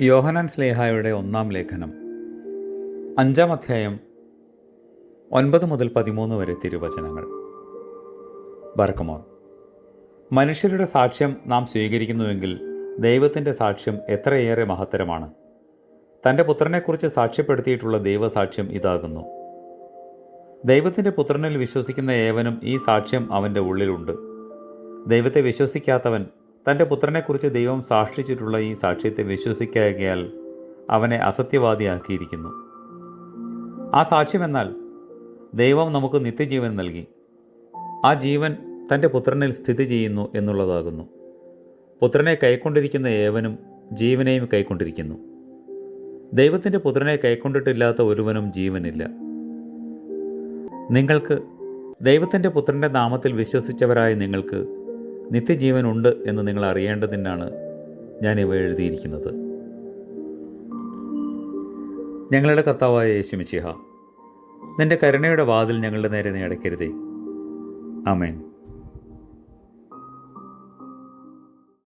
യോഹനാൻ സ്ലേഹായുടെ ഒന്നാം ലേഖനം. അഞ്ചാം അധ്യായം ഒൻപത് മുതൽ പതിമൂന്ന് വരെ തിരുവചനങ്ങൾ. ബർക്കമോർ മനുഷ്യരുടെ സാക്ഷ്യം നാം സ്വീകരിക്കുന്നുവെങ്കിൽ ദൈവത്തിന്റെ സാക്ഷ്യം എത്രയേറെ മഹത്തരമാണ്. തന്റെ പുത്രനെക്കുറിച്ച് സാക്ഷ്യപ്പെടുത്തിയിട്ടുള്ള ദൈവസാക്ഷ്യം ഇതാകുന്നു. ദൈവത്തിന്റെ പുത്രനിൽ വിശ്വസിക്കുന്ന ഏവനും ഈ സാക്ഷ്യം അവന്റെ ഉള്ളിലുണ്ട്. ദൈവത്തെ വിശ്വസിക്കാത്തവൻ തന്റെ പുത്രനെക്കുറിച്ച് ദൈവം സാക്ഷിച്ചിട്ടുള്ള ഈ സാക്ഷ്യത്തെ വിശ്വസിക്കായകയാൽ അവനെ അസത്യവാദിയാക്കിയിരിക്കുന്നു. ആ സാക്ഷ്യമെന്നാൽ ദൈവം നമുക്ക് നിത്യജീവൻ നൽകി. ആ ജീവൻ തന്റെ പുത്രനിൽ സ്ഥിതി ചെയ്യുന്നു എന്നുള്ളതാകുന്നു. പുത്രനെ കൈക്കൊണ്ടിരിക്കുന്ന ഏവനും ജീവനെയും കൈക്കൊണ്ടിരിക്കുന്നു. ദൈവത്തിന്റെ പുത്രനെ കൈക്കൊണ്ടിട്ടില്ലാത്ത ഒരുവനും ജീവനില്ല. നിങ്ങൾക്ക് ദൈവത്തിന്റെ പുത്രന്റെ നാമത്തിൽ വിശ്വസിച്ചവരായ നിങ്ങൾക്ക് നിത്യജീവൻ ഉണ്ട് എന്ന് നിങ്ങൾ അറിയേണ്ടതിനാണ് ഞാൻ ഇവ എഴുതിയിരിക്കുന്നത്. ഞങ്ങളുടെ കർത്താവായ യേശുമിച്ചിഹ നിന്റെ കരുണയുടെ വാതിൽ ഞങ്ങളുടെ നേരെ നീ അടയ്ക്കരുതേ ആമേൻ.